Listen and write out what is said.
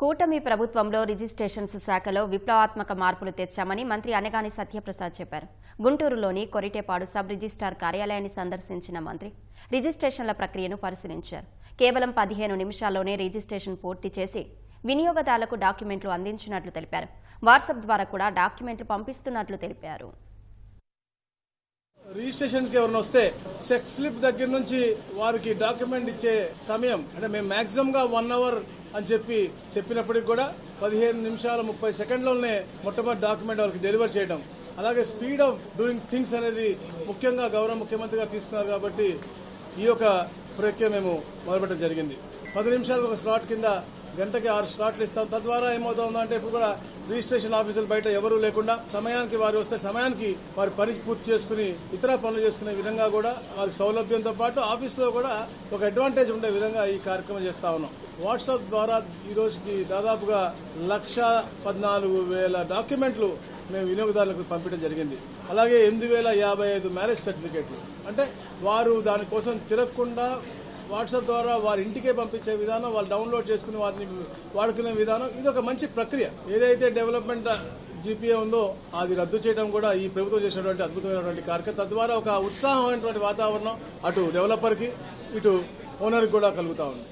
కూటమి ప్రభుత్వంలో రిజిస్ట్రేషన్స్ శాఖలో విప్లవాత్మక మార్పులు తెచ్చామని మంత్రి అనగాని సత్యప్రసాద్ చెప్పారు. గుంటూరులోని కొరిటేపాడు సబ్ రిజిస్టార్ కార్యాలయాన్ని సందర్శించిన మంత్రి రిజిస్ట్రేషన్ల ప్రక్రియను పరిశీలించారు. కేవలం పదిహేను నిమిషాల్లోనే రిజిస్ట్రేషన్ పూర్తి చేసి వినియోగదారులకు డాక్యుమెంట్లు అందించినట్లు తెలిపారు. వాట్సాప్ ద్వారా కూడా డాక్యుమెంట్లు పంపిస్తున్నట్లు తెలిపారు. రిజిస్ట్రేషన్కి ఎవరైనా వస్తే చెక్ స్లిప్ దగ్గర నుంచి వారికి డాక్యుమెంట్ ఇచ్చే సమయం అంటే మేము మాక్సిమం గా వన్ అవర్ అని చెప్పి చెప్పినప్పటికి కూడా పదిహేను నిమిషాల ముప్పై సెకండ్లోనే మొట్టమొదటి డాక్యుమెంట్ వాళ్ళకి డెలివర్ చేయడం. అలాగే స్పీడ్ ఆఫ్ డూయింగ్ థింగ్స్ అనేది ముఖ్యంగా గౌరవ ముఖ్యమంత్రిగా తీసుకున్నారు కాబట్టి ఈ యొక్క ప్రక్రియ మేము మొదలుపెట్టడం జరిగింది. పది నిమిషాలకు ఒక స్లాట్ కింద గంటకి ఆరు స్లాట్లు ఇస్తాం. తద్వారా ఏమవుతుందంటే ఇప్పుడు కూడా రిజిస్ట్రేషన్ ఆఫీసులు బయట ఎవరూ లేకుండా సమయానికి వారు వస్తే సమయానికి వారి పని పూర్తి చేసుకుని ఇతర పనులు చేసుకునే విధంగా కూడా వారికి సౌలభ్యంతో పాటు ఆఫీసులో కూడా ఒక అడ్వాంటేజ్ ఉండే విధంగా ఈ కార్యక్రమం చేస్తా ఉన్నాం. వాట్సాప్ ద్వారా ఈ రోజుకి దాదాపుగా లక్ష పద్నాలుగు వేల డాక్యుమెంట్లు మేము వినియోగదారులకు పంపించడం జరిగింది. అలాగే ఎనిమిది వేల యాభై ఐదు మ్యారేజ్ సర్టిఫికేట్లు. అంటే వారు దానికోసం తిరగకుండా వాట్సాప్ ద్వారా వారి ఇంటికే పంపించే విధానం వాళ్ళు డౌన్లోడ్ చేసుకుని వారిని వాడుకునే విధానం ఇది ఒక మంచి ప్రక్రియ. ఏదైతే డెవలప్మెంట్ జీపీఏ ఉందో అది రద్దు చేయడం కూడా ఈ ప్రభుత్వం చేసినటువంటి అద్భుతమైనటువంటి కార్యక్రమం. తద్వారా ఒక ఉత్సాహమైనటువంటి వాతావరణం అటు డెవలపర్కి ఇటు ఓనర్కి కూడా కలుగుతా ఉంది.